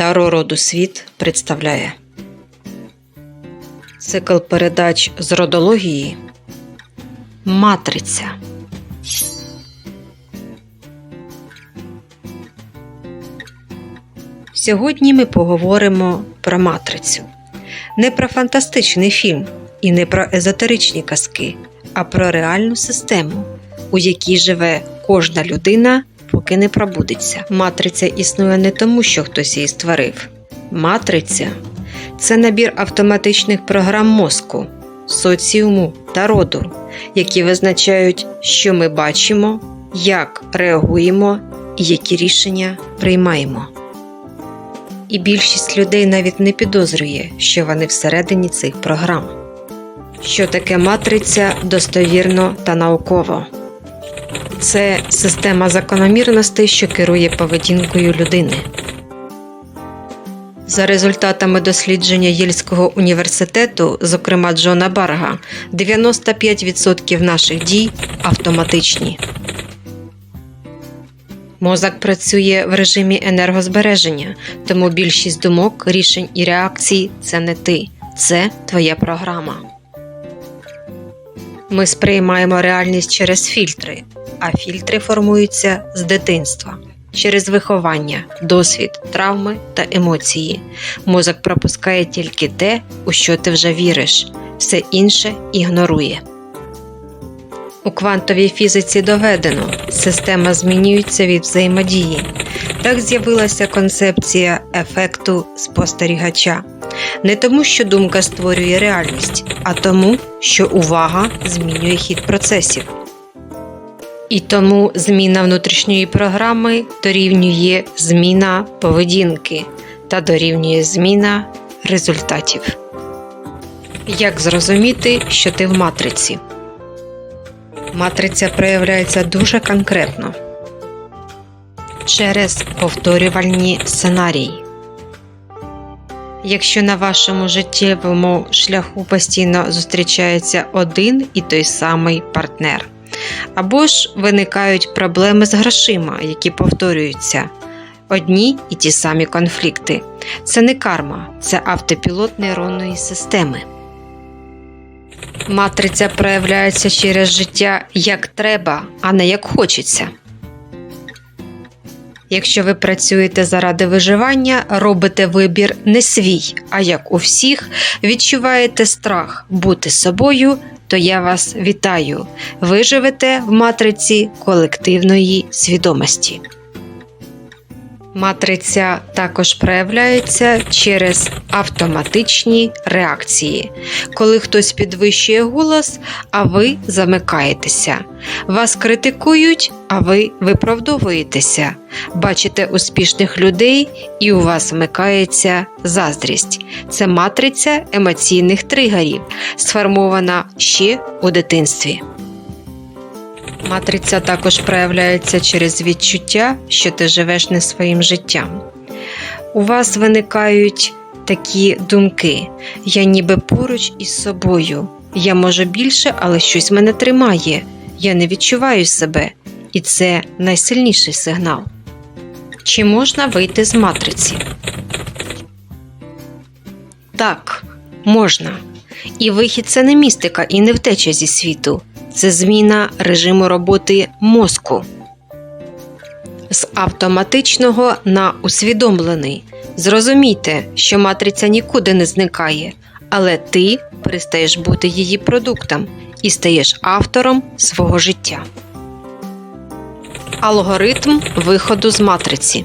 Таро роду світ представляє цикл передач з родології Матриця. Сьогодні ми поговоримо про матрицю. Не про фантастичний фільм і не про езотеричні казки, а про реальну систему, у якій живе кожна людина, поки не пробудеться. Матриця існує не тому, що хтось її створив. Матриця це набір автоматичних програм мозку, соціуму та роду, які визначають, що ми бачимо, як реагуємо і які рішення приймаємо. І більшість людей навіть не підозрює, що вони всередині цих програм. Що таке матриця достовірно та науково? Це система закономірностей, що керує поведінкою людини. За результатами дослідження Єльського університету, зокрема Джона Барга, 95% наших дій автоматичні. Мозок працює в режимі енергозбереження, тому більшість думок, рішень і реакцій це не ти, це твоя програма. Ми сприймаємо реальність через фільтри, а фільтри формуються з дитинства через виховання, досвід, травми та емоції. Мозок пропускає тільки те, у що ти вже віриш, все інше ігнорує. У квантовій фізиці доведено, система змінюється від взаємодії. Так з'явилася концепція ефекту спостерігача. Не тому, що думка створює реальність, а тому, що увага змінює хід процесів. І тому зміна внутрішньої програми дорівнює зміна поведінки та дорівнює зміна результатів. Як зрозуміти, що ти в матриці? Матриця проявляється дуже конкретно через повторювальні сценарії. Якщо на вашому життєвому шляху постійно зустрічається один і той самий партнер, або ж виникають проблеми з грошима, які повторюються, одні і ті самі конфлікти. Це не карма, це автопілот нейронної системи. Матриця проявляється через життя як треба, а не як хочеться. Якщо ви працюєте заради виживання, робите вибір не свій, а як у всіх, відчуваєте страх бути собою, то я вас вітаю. Ви живете в матриці колективної свідомості. Матриця також проявляється через автоматичні реакції, коли хтось підвищує голос, а ви замикаєтеся. Вас критикують, а ви виправдовуєтеся. Бачите успішних людей, і у вас вмикається заздрість. Це матриця емоційних тригерів, сформована ще у дитинстві. Матриця також проявляється через відчуття, що ти живеш не своїм життям. У вас виникають такі думки: я ніби поруч із собою, я можу більше, але щось мене тримає, я не відчуваю себе, і це найсильніший сигнал. Чи можна вийти з матриці? Так, можна. І вихід це не містика і не втеча зі світу це зміна режиму роботи мозку з автоматичного на усвідомлений. Зрозумійте, що матриця нікуди не зникає, але ти перестаєш бути її продуктом і стаєш автором свого життя. Алгоритм виходу з матриці.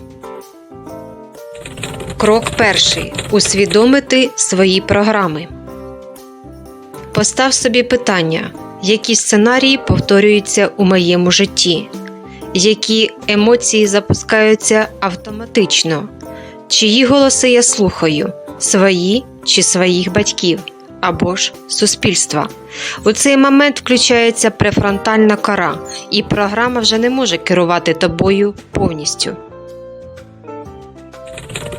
Крок перший. Усвідомити свої програми. Постав собі питання, які сценарії повторюються у моєму житті, які емоції запускаються автоматично, чиї голоси я слухаю, свої чи своїх батьків або ж суспільства. У цей момент включається префронтальна кора, і програма вже не може керувати тобою повністю.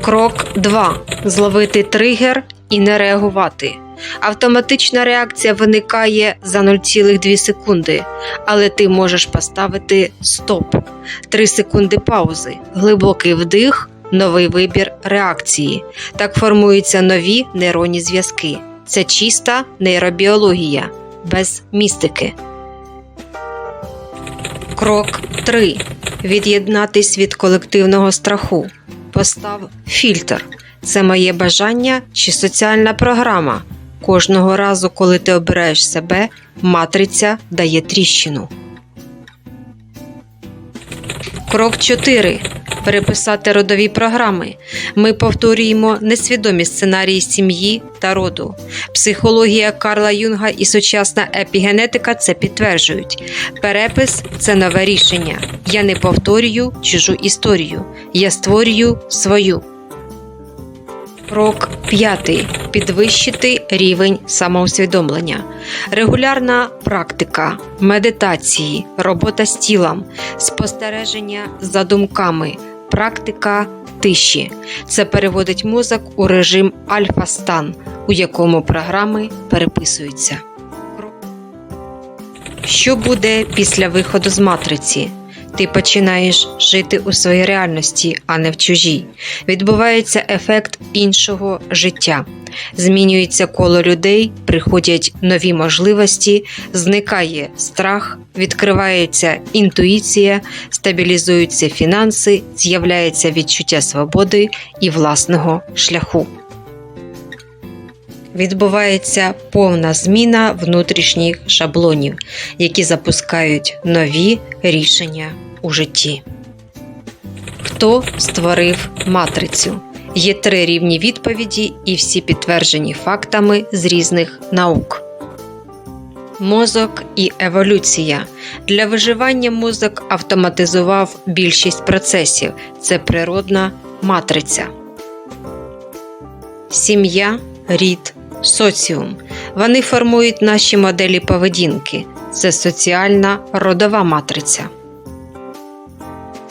Крок 2. Зловити тригер і не реагувати. Автоматична реакція виникає за 0,2 секунди, але ти можеш поставити стоп, 3 секунди паузи, глибокий вдих, новий вибір реакції. Так формуються нові нейронні зв'язки. Це чиста нейробіологія без містики. Крок 3. Від'єднатись від колективного страху. Постав фільтр. Це моє бажання чи соціальна програма. Кожного разу, коли ти обираєш себе, матриця дає тріщину. Крок 4. Переписати родові програми. Ми повторюємо несвідомі сценарії сім'ї та роду. Психологія Карла Юнга і сучасна епігенетика це підтверджують. Перепис це нове рішення. Я не повторюю чужу історію. Я створюю свою. Крок п'ятий. Підвищити рівень самоусвідомлення. Регулярна практика, медитації, робота з тілом, спостереження за думками, практика тиші. Це переводить мозок у режим альфа-стан, у якому програми переписуються. Що буде після виходу з матриці? Ти починаєш жити у своїй реальності, а не в чужій. Відбувається ефект іншого життя. Змінюється коло людей, приходять нові можливості, зникає страх, відкривається інтуїція, стабілізуються фінанси, з'являється відчуття свободи і власного шляху. Відбувається повна зміна внутрішніх шаблонів, які запускають нові рішення у житті. Хто створив матрицю? Є три рівні відповіді, і всі підтверджені фактами з різних наук. Мозок і еволюція. Для виживання мозок автоматизував більшість процесів. Це природна матриця. Сім'я, рід, соціум. Вони формують наші моделі поведінки. Це соціальна родова матриця.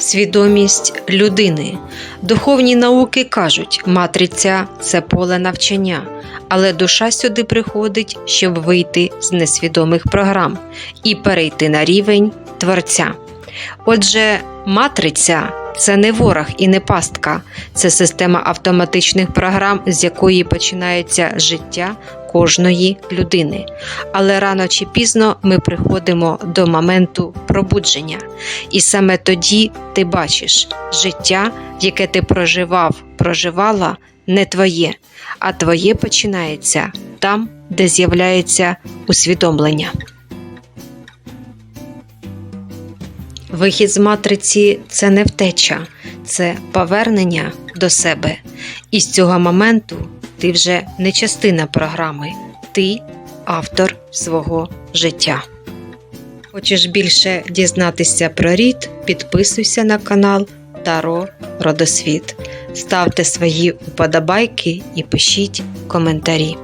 Свідомість людини. Духовні науки кажуть, матриця це поле навчання, але душа сюди приходить, щоб вийти з несвідомих програм і перейти на рівень творця. Отже, матриця це не ворог і не пастка, це система автоматичних програм, з якої починається життя кожної людини. Але рано чи пізно ми приходимо до моменту пробудження, і саме тоді ти бачиш, життя, яке ти проживав, проживала, не твоє, а твоє починається там, де з'являється усвідомлення. Вихід з матриці це не втеча, це повернення до себе. І з цього моменту ти вже не частина програми, ти автор свого життя. Хочеш більше дізнатися про рід? Підписуйся на канал Таро Родосвіт. Ставте свої уподобайки і пишіть коментарі.